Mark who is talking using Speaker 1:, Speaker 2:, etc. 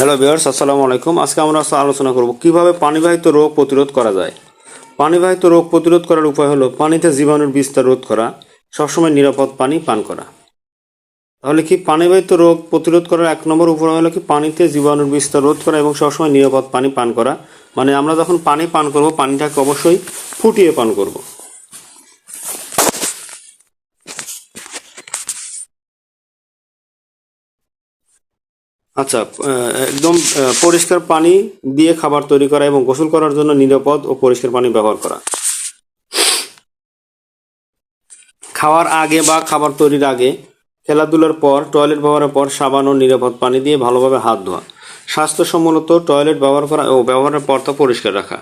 Speaker 1: Hello বিয়ার্স আসসালামু আলাইকুম। আজকে আমরা আলোচনা করব কীভাবে পানিবাহিত রোগ প্রতিরোধ করা যায়। পানিবাহিত রোগ প্রতিরোধ করার উপায় হলো পানিতে জীবাণুর বিস্তার রোধ করা, সবসময় নিরাপদ পানি পান করা। তাহলে কি পানিবাহিত রোগ প্রতিরোধ করার এক নম্বর উপায় হলো কি পানিতে জীবাণুর বিস্তার রোধ করা এবং সবসময় নিরাপদ পানি পান করা? মানে আমরা যখন পানি পান করব, পানিটাকে অবশ্যই ফুটিয়ে পান করব। আচ্ছা একদম পরিষ্কার পানি দিয়ে খাবার তৈরি করা এবং গোসল করার জন্য নিরাপদ ও পরিষ্কার পানি ব্যবহার করা। খাওয়ার আগে বা খাবার তৈরির আগে খেলাধুলার পর, টয়লেট ব্যবহারের পর সাবান ও নিরাপদ পানি দিয়ে ভালোভাবে হাত ধোয়া। স্বাস্থ্যসম্মত টয়লেট ব্যবহার করা ও ব্যবহারের পর তা পরিষ্কার রাখা।